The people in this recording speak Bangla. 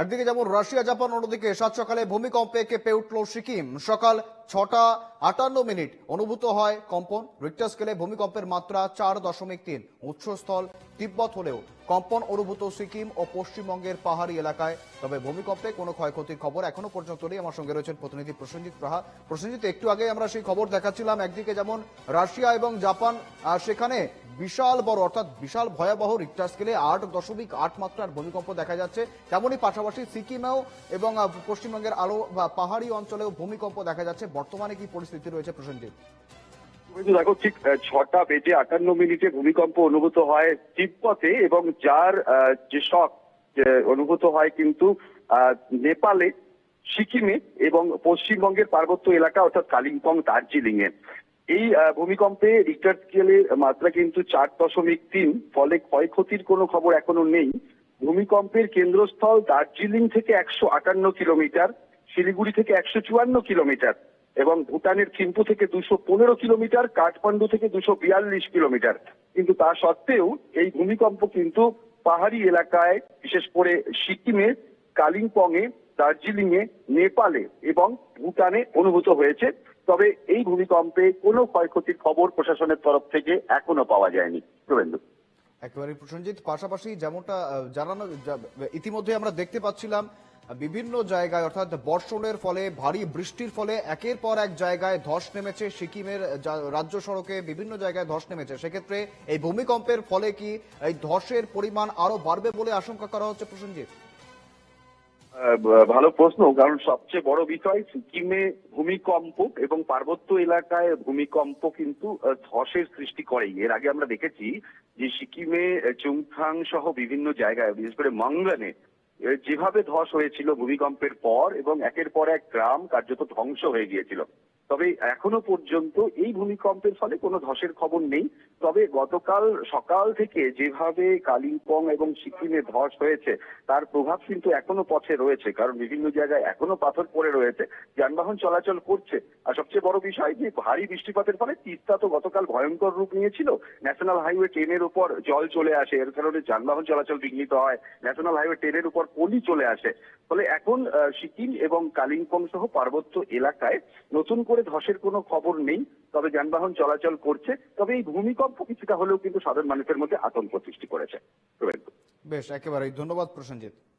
একদিকে যেমন রাশিয়া, জাপান, অন্যদিকে সাত সকালে ভূমিকম্পে কেঁপে উঠল সিকিম। সকাল ছটা আটান্ন মিনিট অনুভূত হয় কম্পন। রিক্টার স্কেলে ভূমিকম্পের মাত্রা চার দশমিক তিন। উৎসস্থল তিব্বত হলেও কম্পন অনুভূত সিকিম ও পশ্চিমবঙ্গের পাহাড়ি এলাকায়। তবে ভূমিকম্পে কোনো ক্ষয়ক্ষতির খবর এখনও পর্যন্ত নেই। আমার সঙ্গে রয়েছেন প্রতিনিধি প্রসেনজিৎ প্রহা প্রসেনজিৎ, একটু আগে আমরা সেই খবর দেখাচ্ছিলাম। একদিকে যেমন রাশিয়া এবং জাপান সেখানে বিশাল বড়, অর্থাৎ বিশাল ভয়াবহ রিক্টার স্কেলে আট দশমিক আট মাত্রার ভূমিকম্প দেখা যাচ্ছে। তেমনই পাশাপাশি সিকিমেও এবং পশ্চিমবঙ্গের বা, পাহাড়ি অঞ্চলেও ভূমিকম্প দেখা যাচ্ছে। বর্তমানে কি পরিস্থিতি রয়েছে প্রসেনজিৎ? দেখো, ঠিক ছটা বেজে আটান্ন মিনিটে ভূমিকম্প অনুভূত হয় তিব্বতে এবং যার যে যে অনুভূত হয় কিন্তু নেপালে, সিকিমে এবং পশ্চিমবঙ্গের পার্বত্য এলাকা, অর্থাৎ কালিম্পং দার্জিলিং এ এই ভূমিকম্পে রিক্টার স্কেলের মাত্রা কিন্তু চার দশমিক তিন, ফলে ক্ষয়ক্ষতির কোনো খবর এখনও নেই। ভূমিকম্পের কেন্দ্রস্থল দার্জিলিং থেকে একশো আটান্ন কিলোমিটার, শিলিগুড়ি থেকে একশো চুয়ান্ন কিলোমিটার এবং ভুটানের থিম্পু থেকে দুশো পনেরো কিলোমিটার, কাঠমান্ডু থেকে দুশো বিয়াল্লিশ কিলোমিটার। কিন্তু তা সত্ত্বেও এই ভূমিকম্প কিন্তু পাহাড়ি এলাকায়, বিশেষ করে সিকিমে কালিম্পং এ দার্জিলিং এ নেপালে এবং ভুটানে অনুভূত হয়েছে। তবে এই ভূমিকম্পে কোনো ক্ষয়ক্ষতির খবর প্রশাসনের তরফ থেকে এখনও পাওয়া যায়নি। শুভেন্দু একেবারে প্রসেনজিৎ, পাশাপাশি যেমনটা জানানো ইতিমধ্যে আমরা দেখতে পাচ্ছিলাম বিভিন্ন জায়গায়, অর্থাৎ বর্ষণের ফলে, ভারী বৃষ্টির ফলে একের পর এক জায়গায় ধস নেমেছে। সিকিমের রাজ্য সড়কে বিভিন্ন জায়গায় ধস নেমেছে। সেক্ষেত্রে এই ভূমিকম্পের ফলে কি এই ধসের পরিমাণ আরও বাড়বে বলে আশঙ্কা করা হচ্ছে প্রসেনজিৎ? ভালো প্রশ্ন, কারণ সবচেয়ে বড় বিষয় সিকিমে ভূমিকম্প এবং পার্বত্য এলাকায় ভূমিকম্প কিন্তু ধসের সৃষ্টি করেই। এর আগে আমরা দেখেছি যে সিকিমে চুংথাং সহ বিভিন্ন জায়গায়, বিশেষ করে মঙ্গনে যেভাবে ধস হয়েছিল ভূমিকম্পের পর এবং একের পর এক গ্রাম কার্যত ধ্বংস হয়ে গিয়েছিল। তবে এখনও পর্যন্ত এই ভূমিকম্পের ফলে কোনো ধসের খবর নেই। তবে গতকাল সকাল থেকে যেভাবে কালিম্পং এবং সিকিমে ধস হয়েছে, তার প্রভাব কিন্তু এখনও পথে রয়েছে, কারণ বিভিন্ন জায়গায় এখনও পাথর পড়ে রয়েছে, যানবাহন চলাচল করছে। আর সবচেয়ে বড় বিষয় যে ভারী বৃষ্টিপাতের ফলে তিস্তা তো গতকাল ভয়ঙ্কর রূপ নিয়েছিল। ন্যাশনাল হাইওয়ে টেনের উপর জল চলে আসে, এর কারণে যানবাহন চলাচল বিঘ্নিত হয়, ন্যাশনাল হাইওয়ে টেনের উপর পলি চলে আসে। ফলে এখন সিকিম এবং কালিম্পং সহ পার্বত্য এলাকায় নতুন করে ধসের কোনো খবর নেই, তবে যানবাহন চলাচল করছে, তবে এই ভূমিকম্প কিছুটা হলেও কিন্তু সাধারণ মানুষের মধ্যে আতঙ্ক সৃষ্টি করেছে। বেশ একেবারে ধন্যবাদ প্রসেনজিৎ।